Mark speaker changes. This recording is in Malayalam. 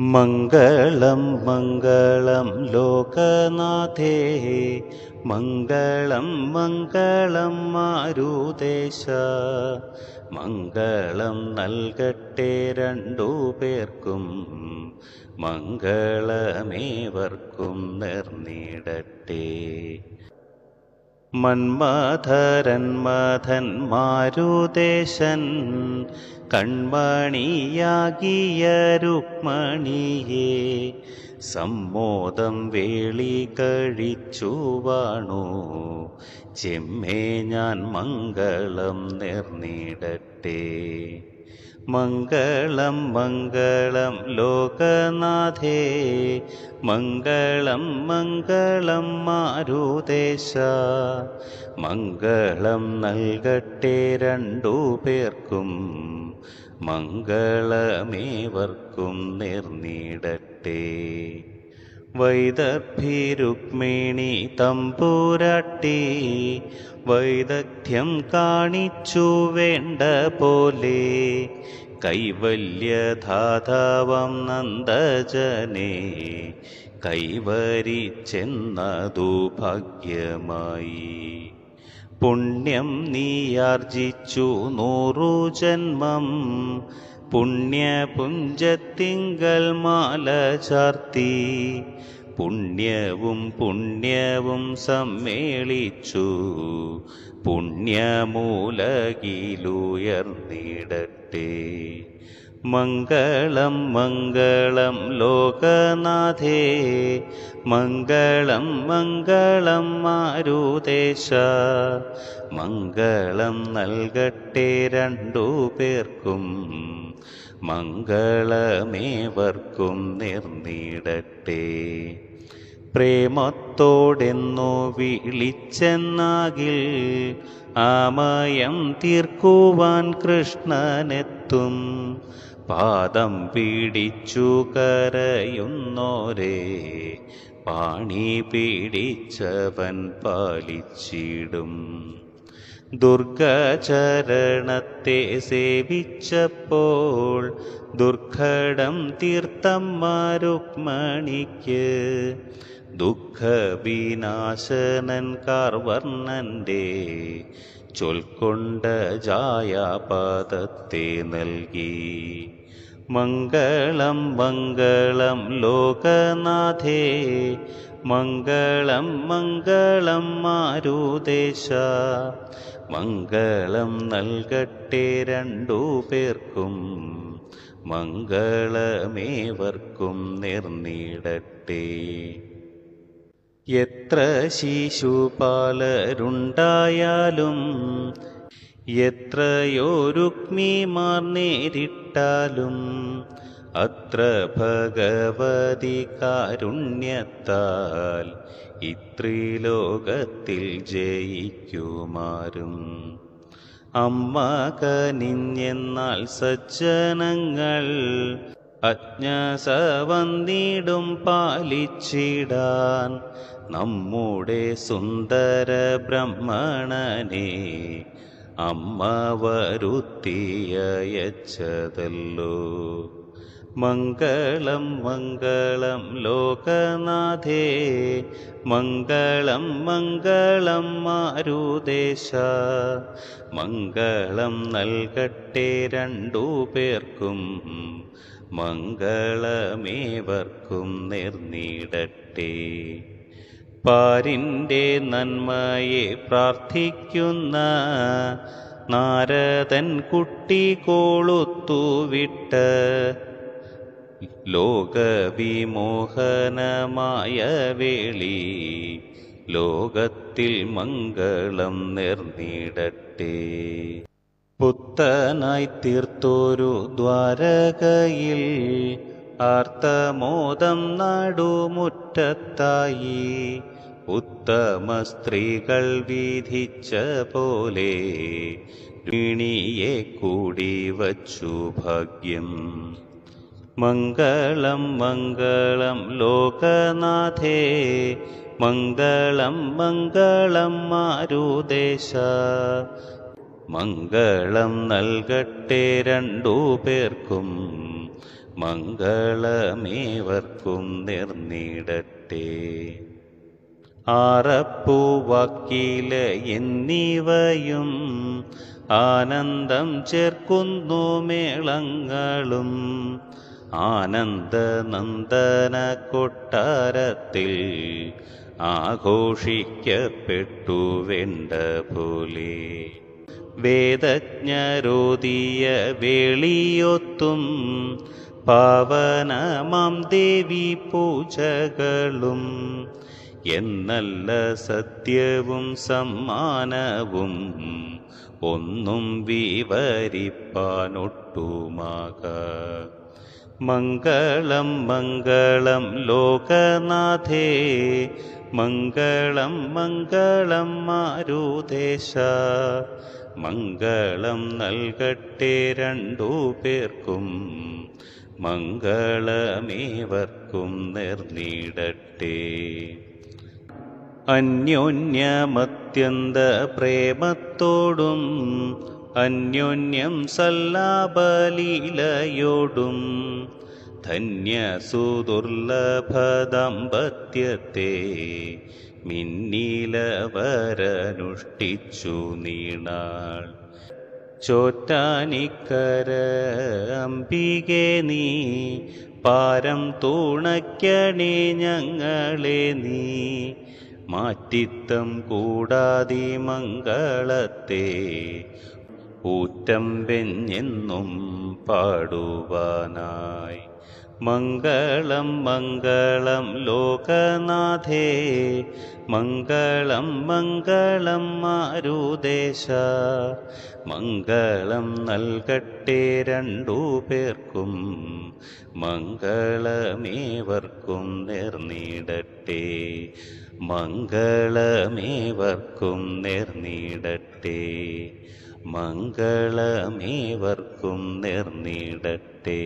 Speaker 1: മംഗളം മംഗളം ലോകനാഥേ. മംഗളം മംഗളം മാരുദേശ മംഗളം നൽകട്ടെ രണ്ടു പേർക്കും. മംഗളമേവർക്കും നേർന്നിടട്ടെ മന്മഥരൻ മഥൻ മാരുദേശൻ കൺമണിയാകിയ രുക്മണിയെ സമ്മോദം വേളി കഴിച്ചു വാണു ചെമ്മേ ഞാൻ മംഗളം നേർന്നിടട്ടെ. മംഗളം മംഗളം ലോകനാഥേ മംഗളം മംഗളം മാരുദേശ മംഗളം നൽകട്ടെ രണ്ടു പേർക്കും മംഗളമേവർക്കും നേർന്നിടട്ടെ വൈദഗ്ഭിരുക്മിണി തമ്പൂരാട്ടി വൈദഗ്ധ്യം കാണിച്ചു വേണ്ട പോലെ കൈവല്യധാതാവം നന്ദജനെ കൈവരിച്ചെന്നതു ഭാഗ്യമായി. പുണ്യം നീയാർജിച്ചു നൂറു ജന്മം പുണ്യപുഞ്ചത്തിങ്കൽ മാല ചാർത്തി. പുണ്യവും പുണ്യവും സമ്മേളിച്ചു. പുണ്യമൂലകിലുയർന്നിടട്ടെ. മംഗളം മംഗളം ലോകനാഥേ മംഗളം മംഗളം മാരുദേശ മംഗളം നൽകട്ടെ രണ്ടു പേർക്കും മംഗളമേവർക്കും നിർന്നിടട്ടെ. പ്രേമത്തോടെന്നു വിളിച്ചെന്നാകിൽ ആമയം തീർക്കുവാൻ കൃഷ്ണനെത്തും പാദം പിടിച്ചു കരയുന്നോരേ പാണി പിടിച്ചവൻ പാലിച്ചിടും. ദുർഗചരണത്തെ സേവിച്ചപ്പോൾ ദുർഘടം തീർത്ഥം മാരുക്മണിക്ക് ദുഃഖവിനാശനൻ കാർവർണന്റെ ചൊൽക്കൊണ്ട ജായാപാദത്തെ നൽകി. മംഗളം മംഗളം ലോകനാഥേ മംഗളം മംഗളം മാരുദേശ മംഗളം നൽകട്ടെ രണ്ടു പേർക്കും മംഗളമേവർക്കും നേർന്നിടട്ടെ എത്ര ശിശുപാലരുണ്ടായാലും എത്രയോ രുക്മിമാർ നേരിട്ടാലും അത്ര ഭഗവതി കാരുണ്യത്താൽ ഇത്രിലോകത്തിൽ ജയിക്കുമാരും. അമ്മ കനിഞ്ഞെന്നാൽ സജ്ജനങ്ങൾ അജ്ഞസവന്നിടും പാലിച്ചിടാൻ നമ്മുടെ സുന്ദര ബ്രഹ്മണനെ അമ്മ വരുത്തിയച്ചതല്ലോ മംഗളം മംഗളം ലോകനാഥേ മംഗളം മംഗളം മാരുദേശ മംഗളം നൽകട്ടെ രണ്ടു പേർക്കും മംഗളമേവർക്കും നിർന്നിടട്ടെ പാരിന്റെ നന്മയെ പ്രാർത്ഥിക്കുന്ന നാരദൻ കുട്ടി കോളുത്തുവിട്ട് ലോകവിമോഹനമായ വേളി ലോകത്തിൽ മംഗളം നേർന്നിടട്ടെ പുത്തനായി തീർത്തൊരു ദ്വാരകയിൽ ആർത്തമോദം നടുമുറ്റത്തായി ഉത്തമ സ്ത്രീകൾ വിധിച്ച പോലെ ഋണിയെ കൂടി വച്ചു ഭാഗ്യം. മംഗളം മംഗളം ലോകനാഥേ മംഗളം മംഗളം മാരുദേശ മംഗളം നൽകട്ടെ രണ്ടു പേർക്കും. മംഗളമേവർക്കും നിർന്നിടട്ടെ ആറപ്പൂവാക്കില എന്നിവയും ആനന്ദം ചേർക്കുന്നു മേളങ്ങളും. ആനന്ദ നന്ദന കൊട്ടാരത്തിൽ ആഘോഷിക്കപ്പെട്ടു വേണ്ട പോലെ. വേദജ്ഞരോതിയ വേളിയൊത്തും പാവനമാം ദേവി പൂജകളും. എന്നല്ല സത്യവും സമ്മാനവും ഒന്നും വിവരിപ്പാനൊട്ടുമാക. മംഗളം മംഗളം ലോകനാഥേ മംഗളം മംഗളം മാരുദേശ മംഗളം നൽകട്ടെ രണ്ടു പേർക്കും മംഗളമേവർക്കും നിർന്നിടട്ടെ അന്യോന്യമത്യന്ത പ്രേമത്തോടും അന്യോന്യം സല്ലാപലീലയോടും ധന്യസുദുർലഭദാമ്പത്യത്തെ മിന്നിലവരനുഷ്ഠിച്ചു നീണാൾ. ചോറ്റാനിക്കര അംബികെ നീ പാരം തൂണക്കണി ഞങ്ങളെ നീ. മാറ്റിത്തം കൂടാതി മംഗളത്തെ ഊറ്റം വെഞ്ഞെന്നും പാടുവാനായി. മംഗളം മംഗളം ലോകനാഥേ മംഗളം മംഗളം മാരുദേശ മംഗളം നൽകട്ടെ രണ്ടു പേർക്കും മംഗളമേവർക്കും നേർന്നിടട്ടെ മംഗളമേവർക്കും നേർന്നിടട്ടെ മംഗളമേവർക്കും നേർന്നിടട്ടെ